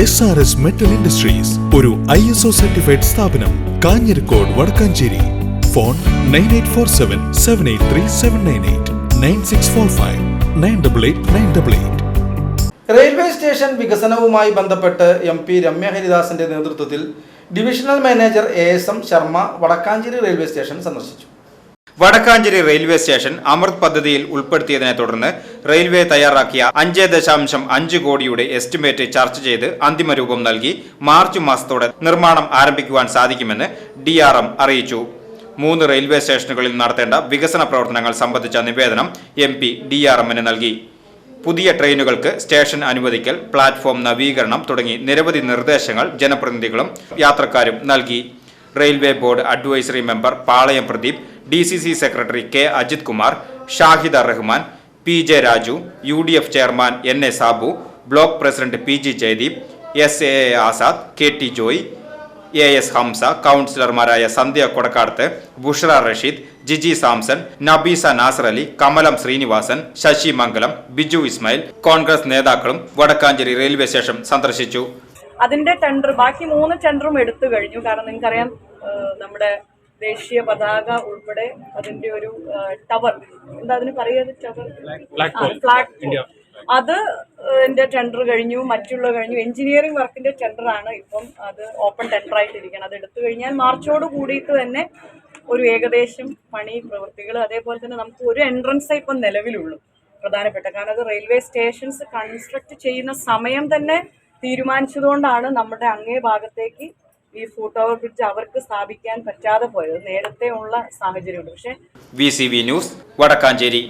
S R S metal industries ഒരു I S O certified സ്ഥാപനം Kanjirakode Vadakkanchery. Phone nine eight four seven seven eight three seven nine eight nine six four five nine double eight nine double eight railway station വികസനവുമായി ബന്ധപ്പെട്ട് M P Ramya ഹരിദാസിന്റെ നേതൃത്വത്തിൽ divisional manager A S M Sharma Vadakkanchery railway station സന്ദർശിച്ചു. Vadakkanchery railway station അമൃത് പദ്ധതിയിൽ ഉൾപ്പെടുത്തിയതിനെ തുടർന്ന് railway തയ്യാറാക്കിയ അഞ്ച് ദശാംശം അഞ്ച് കോടിയുടെ എസ്റ്റിമേറ്റ് ചർച്ച ചെയ്ത് അന്തിമരൂപം നൽകി മാർച്ച് മാസത്തോടെ നിർമ്മാണം ആരംഭിക്കുവാൻ സാധിക്കുമെന്ന് ഡി അറിയിച്ചു. മൂന്ന് റെയിൽവേ സ്റ്റേഷനുകളിൽ നടത്തേണ്ട വികസന പ്രവർത്തനങ്ങൾ സംബന്ധിച്ച നിവേദനം എം പി ഡി നൽകി. പുതിയ ട്രെയിനുകൾക്ക് സ്റ്റേഷൻ അനുവദിക്കൽ പ്ലാറ്റ്ഫോം നവീകരണം തുടങ്ങി നിരവധി നിർദ്ദേശങ്ങൾ ജനപ്രതിനിധികളും യാത്രക്കാരും നൽകി. Railway board advisory member Palayam Pradeep D C C secretary K Ajith Kumar Shahida Rahman P J Raju U D F chairman N A Sabu block president P G Jayadeep S A Azad K T Joy A S Hamsa കൗൺസിലർമാരായ സന്ധ്യ കൊടക്കാടത്ത് ബുഷ്ര റഷീദ് ജിജി സാംസൺ നബീസ നാസർ അലി കമലം ശ്രീനിവാസൻ ശശി മംഗലം ബിജു ഇസ്മായിൽ കോൺഗ്രസ് നേതാക്കളും Wadakkanchery railway station സന്ദർശിച്ചു. അതിന്റെ tender ബാക്കി മൂന്ന് ടെൻഡറും എടുത്തു കഴിഞ്ഞു. കാരണം നിങ്ങൾക്കറിയാം നമ്മുടെ ദേശീയ പതാക ഉൾപ്പെടെ അതിന്റെ ഒരു ടവർ എന്താ അതിന് പറയുന്നത് ടവർ ഫ്ലാഗ് അത് എന്റെ ടെൻഡർ കഴിഞ്ഞു മറ്റുള്ള കഴിഞ്ഞു. എഞ്ചിനീയറിംഗ് വർക്കിന്റെ ടെൻഡർ ആണ് ഇപ്പം അത് ഓപ്പൺ ടെൻഡർ ആയിട്ടിരിക്കണം അത് എടുത്തു കഴിഞ്ഞാൽ മാർച്ചോട് കൂടിയിട്ട് തന്നെ ഒരു ഏകദേശം പണി പ്രവൃത്തികൾ അതേപോലെ തന്നെ നമുക്ക് ഒരു എൻട്രൻസേ ഇപ്പം നിലവിലുള്ളൂ. പ്രധാനപ്പെട്ട കാരണം അത് റെയിൽവേ സ്റ്റേഷൻസ് കൺസ്ട്രക്ട് ചെയ്യുന്ന സമയം തന്നെ തീരുമാനിച്ചതുകൊണ്ടാണ് നമ്മുടെ അങ്ങേ ഭാഗത്തേക്ക് ഈ ഫുട് ഓവർ ബ്രിഡ്ജ് അവർക്ക് സ്ഥാപിക്കാൻ പറ്റാതെ പോയത്. നേരത്തെ ഉള്ള സാഹചര്യമുണ്ട്. പക്ഷേ വി ന്യൂസ് വടക്കാഞ്ചേരി.